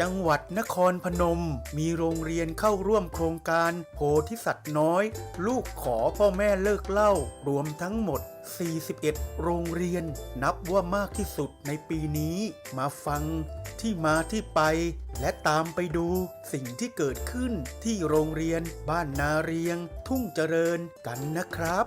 จังหวัดนครพนม มีโรงเรียนเข้าร่วมโครงการ โพธิสัตว์น้อย ลูกขอพ่อแม่เลิกเล่า รวมทั้งหมด 41 โรงเรียน นับว่ามากที่สุดในปีนี้ มาฟังที่มาที่ไป และตามไปดู สิ่งที่เกิดขึ้นที่โรงเรียน บ้านนาเรียง ทุ่งเจริญกันนะครับ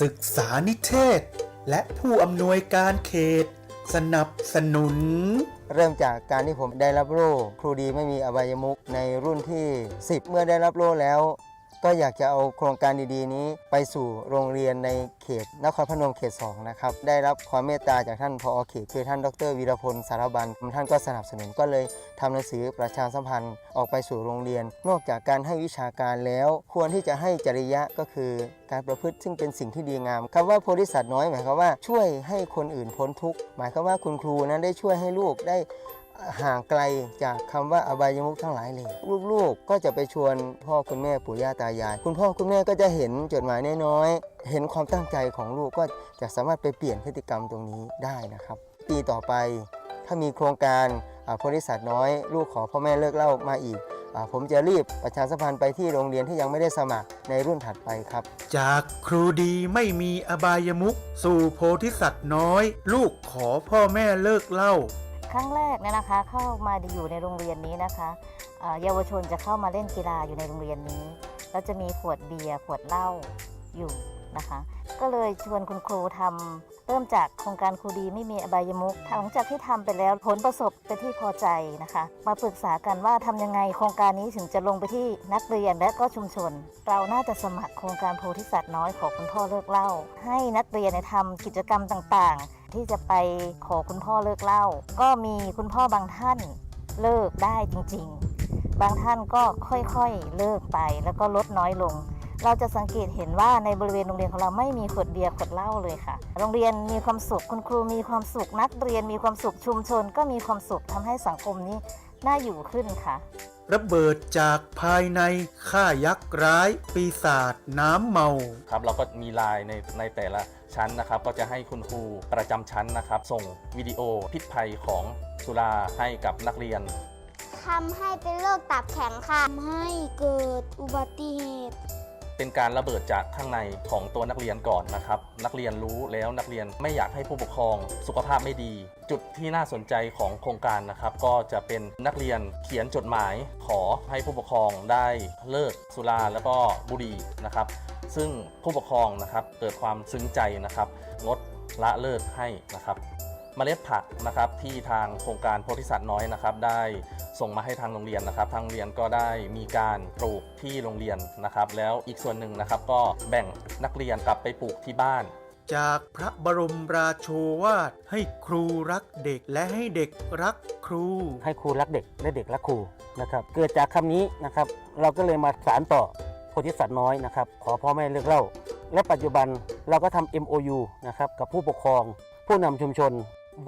ศึกษานิเทศ และผู้อำนวยการเขต สนับสนุน เริ่มจากการที่ผมได้รับโล่ครูดีไม่มีอบายมุกในรุ่นที่ 10 เมื่อได้รับโล่แล้ว ก็อยากจะเอาโครงการดีๆ นี้ไปสู่โรงเรียนในเขตนครพนมเขต 2 นะครับ ได้รับความเมตตาจากท่านพอเขตคือท่านดรวีรพลสารบันท่านก็สนับสนุนก็เลยทำหนังสือประชาสัมพันธ์ออกไปสู่โรงเรียน นอกจากการให้วิชาการแล้ว ควรที่จะให้จริยะก็คือการประพฤติซึ่งเป็นสิ่งที่ดีงามคำว่าโพธิสัตว์น้อยหมายความว่าช่วยให้คนอื่นพ้นทุกข์หมายความว่าคุณครูนั้นได้ช่วยให้ลูกได้ ห่างไกลจากคำว่าอบายมุขทั้งหลายเลยลูกๆก็จะไปชวนพ่อคุณแม่ปู่ย่าตายาย คุณพ่อคุณแม่ก็จะเห็นจดหมายน้อยๆเห็นความตั้งใจของลูกก็จะสามารถไปเปลี่ยนพฤติกรรมตรงนี้ได้นะครับ ปีต่อไปถ้ามีโครงการอ่าโพธิสัตว์น้อย ลูกขอพ่อแม่เลิกเล่ามาอีกอาผมจะรีบประชาสัมพันธ์ไปที่โรงเรียนที่ยังไม่ได้สมัครในรุ่นถัดไปครับ จากครูดีไม่มีอบายมุขสู่โพธิสัตว์น้อย ลูกขอพ่อแม่เลิกเล่า ครั้งแรกเนี่ยนะคะเข้ามาอยู่ในโรงเรียนนี้นะคะเยาวชนจะเข้ามาเล่นกีฬาอยู่ในโรงเรียนนี้ แล้วจะมีขวดเบียร์ขวดเหล้าอยู่ นะคะ ก็เลยชวนคุณครูทำเริ่มจากโครงการครูดีไม่มีอบายมุขหลังจากที่ทำไปแล้วผลประสบเป็นที่พอใจนะคะ มาปรึกษากันว่าทำยังไงโครงการนี้ถึงจะลงไปที่นักเรียนและก็ชุมชน เราน่าจะสมัครโครงการโพธิสัตว์น้อยของคุณพ่อเลิกเหล่า ให้นักเรียนในทำกิจกรรมต่างๆ ที่จะไปขอคุณพ่อเลิกเหล่า ก็มีคุณพ่อบางท่านเลิกได้จริง ๆ บางท่านก็ค่อยๆเลิกไปแล้วก็ลดน้อยลง เราจะสังเกตเห็นว่าในบริเวณโรงเรียนของเราไม่มีขวดเบียร์ขวดเหล้าเลยค่ะ โรงเรียนมีความสุขคุณครูมีความสุขนักเรียนมีความสุขชุมชน ก็มีความสุขทำให้สังคมนี้น่าอยู่ขึ้นค่ะ ระเบิดจากภายในฆ่ายักษ์ร้าย ปีศาจน้ำเมาครับเราก็มีไลน์ในในแต่ละชั้นนะครับ ก็จะให้คุณครูประจำชั้นนะครับ ส่งวิดีโอพิษภัยของสุราให้กับนักเรียนทำให้เป็นโรคตับแข็งค่ะทำให้เกิดอุบัติเหตุ เป็นการระเบิดจากข้างในของตัวนักเรียนก่อนนะครับ นักเรียนรู้แล้วนักเรียนไม่อยากให้ผู้ปกครองสุขภาพไม่ดี จุดที่น่าสนใจของโครงการนะครับ ก็จะเป็นนักเรียนเขียนจดหมาย ขอให้ผู้ปกครองได้เลิกสุราแล้วก็บุหรี่นะครับ ซึ่งผู้ปกครองนะครับเกิดความซึ้งใจนะครับงดละเลิกให้นะครับ มล็ดผักนะครับที่ทางโครงการโพธิสัตว์น้อยนะครับ ได้ส่งมาให้ทางโรงเรียนนะครับ ทางเรียนก็ได้มีการปลูกที่โรงเรียนนะครับ แล้วอีกส่วนหนึ่งนะครับก็แบ่งนักเรียนกลับไปปลูกที่บ้านจากพระบรมราโชวาทให้ครูรักเด็กและให้เด็กรักครู ให้ครูรักเด็กและเด็กรักครูนะครับ เกิดจากคำนี้นะครับ เราก็เลยมาสารต่อโพธิสัตว์น้อยนะครับ ขอพ่อแม่เลิกเล่า และปัจจุบันเราก็ทำ MOU นะครับกับผู้ปกครอง ผู้นำชุมชน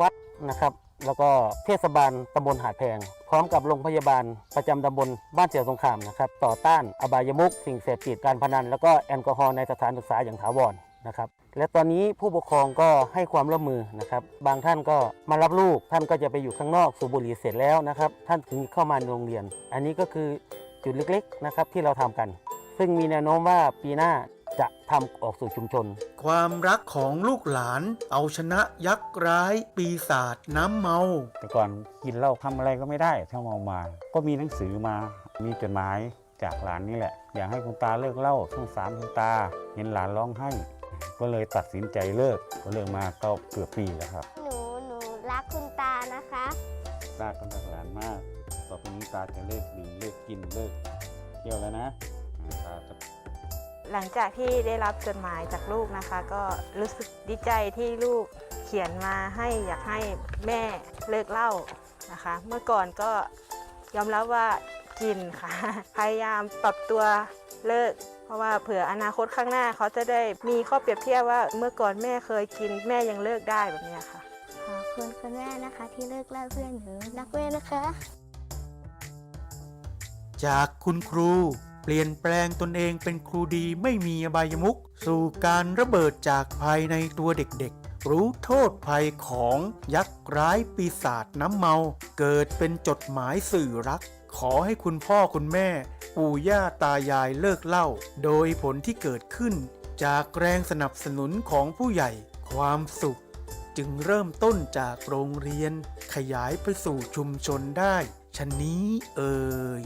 วัดนะครับ แล้วก็เทศบาลตำบลหาดแพง พร้อมกับโรงพยาบาลประจำตำบลบ้านเสี่ยวสงครามนะครับ ต่อต้านอบายมุขสิ่งเสพติดการพนัน แล้วก็แอลกอฮอล์ในสถานศึกษาอย่างถาวรนะครับและตอนนี้ผู้ปกครองก็ให้ความร่วมมือนะครับ บางท่านก็มารับลูก ท่านก็จะไปอยู่ข้างนอกสูบบุหรี่เสร็จแล้วนะครับ ท่านถึงเข้ามาโรงเรียน อันนี้ก็คือจุดเล็กๆนะครับที่เราทำกัน ซึ่งมีแนวโน้มว่าปีหน้า จะทำออกสู่ชุมชน ความรักของลูกหลาน เอาชนะยักษ์ร้าย ปีศาจน้ำเมา แต่ก่อนกินเหล้าทำอะไรก็ไม่ได้ถ้าเมามา ก็มีหนังสือมา มีจดหมายจากหลานนี่แหละ อยากให้คุณตาเลิกเหล้าสงสารคุณตา เห็นหลานร้องไห้ ก็เลยตัดสินใจเลิกก็เลิกมาก็เกือบปีแล้วครับ หนูหนูรักคุณตานะคะตาก็รักหลานมาก ต่อไปนี้ตาจะเลิกดื่มเลิกกินเลิกเที่ยวแล้วนะอ่าตาจะ หลังจากที่ได้รับจดหมายจากลูกนะคะ ก็รู้สึกดีใจที่ลูกเขียนมาให้อยากให้แม่เลิกเหล้านะคะ เมื่อก่อนก็ยอมรับว่ากินค่ะ พยายามปรับตัวเลิก เพราะว่าเผื่ออนาคตข้างหน้าเขาจะได้มีข้อเปรียบเทียบว่าเมื่อก่อนแม่เคยกินแม่ยังเลิกได้แบบนี้ค่ะขอบคุณคุณแม่นะคะที่เลิกเล่าเพื่อนหนูรักแม่นะคะ จากคุณครู เปลี่ยนแปลงตนเองเป็นครูดีไม่มีอบายมุขสู่การระเบิดจากภายในตัวเด็กๆ รู้โทษภัยของยักษ์ร้ายปีศาจน้ำเมา เกิดเป็นจดหมายสื่อรัก ขอให้คุณพ่อคุณแม่ ปู่ย่าตายายเลิกเล่า โดยผลที่เกิดขึ้น จากแรงสนับสนุนของผู้ใหญ่ ความสุข จึงเริ่มต้นจากโรงเรียน ขยายไปสู่ชุมชนได้ชะนี้เอ่ย